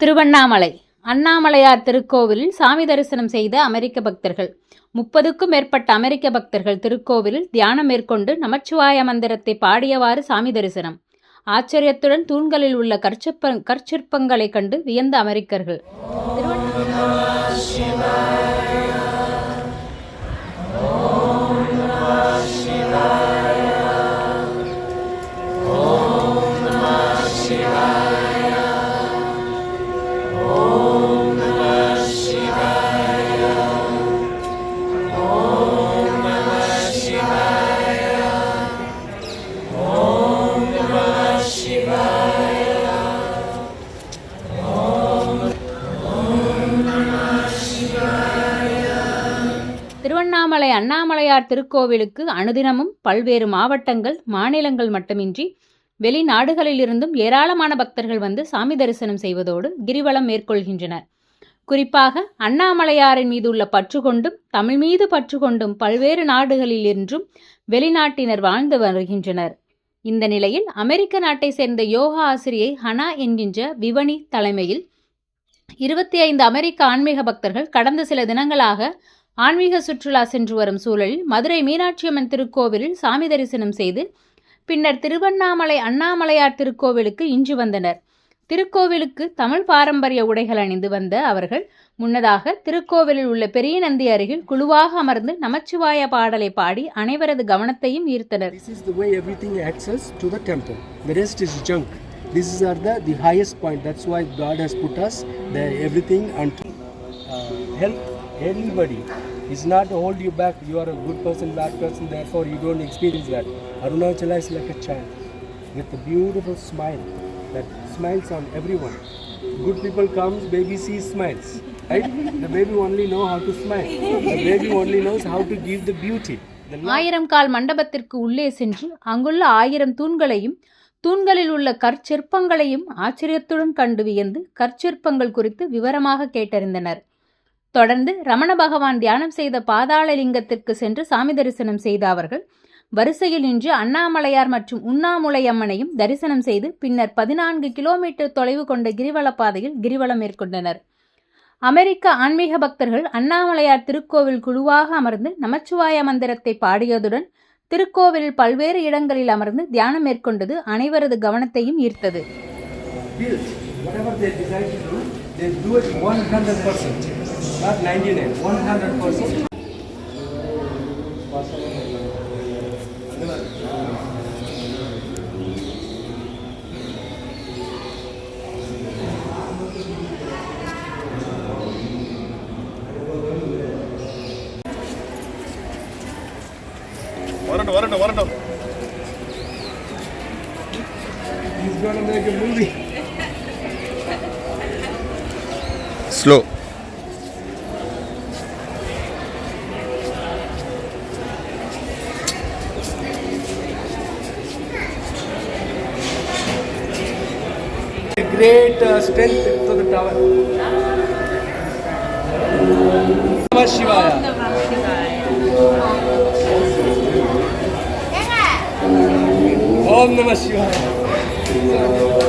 திருவண்ணாமலை. அண்ணாமலையார் திருக்கோவிலில் சாமி தரிசனம் செய்த அமெரிக்க பக்தர்கள். முப்பதுக்கும் மேற்பட்ட அமெரிக்க பக்தர்கள் திருக்கோவிலில் தியானம் மேற்கொண்டு நமச்சிவாய மந்திரத்தை பாடியவாறு சாமி தரிசனம். ஆச்சரியத்துடன் தூண்களில் உள்ள கற்சிற்ப கற்சிற்பங்களைக் கண்டு வியந்த அமெரிக்கர்கள். திருவண்ணாமலை. அண்ணாமலையார் திருக்கோவிலுக்கு அனுதினமும் பல்வேறு மாவட்டங்கள் மாநிலங்கள் மட்டுமின்றி வெளிநாடுகளிலிருந்தும் ஏராளமான பக்தர்கள் வந்து சாமி தரிசனம் செய்வதோடு கிரிவலம் மேற்கொள்கின்றனர். குறிப்பாக அண்ணாமலையாரின் மீது உள்ள பற்று கொண்டும் தமிழ் மீது பற்று கொண்டும் பல்வேறு நாடுகளிலிருந்தும் வெளிநாட்டினர் வாழ்ந்து வருகின்றனர். இந்த நிலையில் அமெரிக்க நாட்டை சேர்ந்த யோகா ஆசிரியை ஹனா என்கின்ற விவனி தலைமையில் இருபத்தி ஐந்து அமெரிக்க ஆன்மீக பக்தர்கள் கடந்த சில தினங்களாக ஆன்மீக சுற்றுலா சென்று வரும் சூழலில் மதுரை மீனாட்சியம்மன் திருக்கோவிலில் சாமி தரிசனம் செய்து பின்னர் திருவண்ணாமலை அண்ணாமலையார் திருக்கோவிலுக்கு இன்று வந்தனர் திருக்கோவிலுக்கு தமிழ் பாரம்பரிய உடைகள் அணிந்து வந்த அவர்கள் முன்னதாக திருக்கோவிலில் உள்ள பெரிய நந்தி அருகில் குழுவாக அமர்ந்து நமச்சிவாய பாடலை பாடி அனைவரது கவனத்தையும் ஈர்த்தனர் This is the way everything access to the temple. The rest is junk. These are the, the highest point. That's why God has put us the everything unto uh, help anybody. It's not to hold you back. You are a good person, bad person. Therefore, you don't experience that. Arunachala is like a child with a beautiful smile that smiles on everyone. Good people comes, baby sees smiles. Right? The baby only know how to smile. The baby only knows how to give the beauty. The ஆயிரம் கால் மண்டபத்திற்கு உள்ளே சென்று அங்குள்ள ஆயிரம் தூண்களையும் தூண்களில் உள்ள கற்சிற்பங்களையும் ஆச்சரியத்துடன் கண்டு வியந்து கற்சிற்பங்கள் குறித்து விவரமாக கேட்டறிந்தனர் தொடர்ந்து ரமண பகவான் தியானம் செய்த பாதாள லிங்கத்திற்கு சென்று சாமி தரிசனம் செய்த அவர்கள் வரிசையில் நின்று அண்ணாமலையார் மற்றும் உண்ணாமுலையம்மனையும் தரிசனம் செய்து பின்னர் பதினான்கு கிலோமீட்டர் தொலைவு கொண்ட கிரிவல பாதையில் கிரிவலம் மேற்கொண்டனர். அமெரிக்க ஆன்மீக பக்தர்கள் அண்ணாமலையார் திருக்கோவில் குழுவாக அமர்ந்து நமச்சிவாய மந்திரத்தை பாடியதுடன் திருக்கோவிலில் பல்வேறு இடங்களில் அமர்ந்து தியானம் மேற்கொண்டது அனைவரது கவனத்தையும் ஈர்த்தது. they decide to do, they do it 100%, not 99, 100%. வரட்டும் வரட்டும் வரட்டும் He's gonna make a movie. Slow A great uh, strength to the tower. Namah Shivaya. Om Namah Shivaya.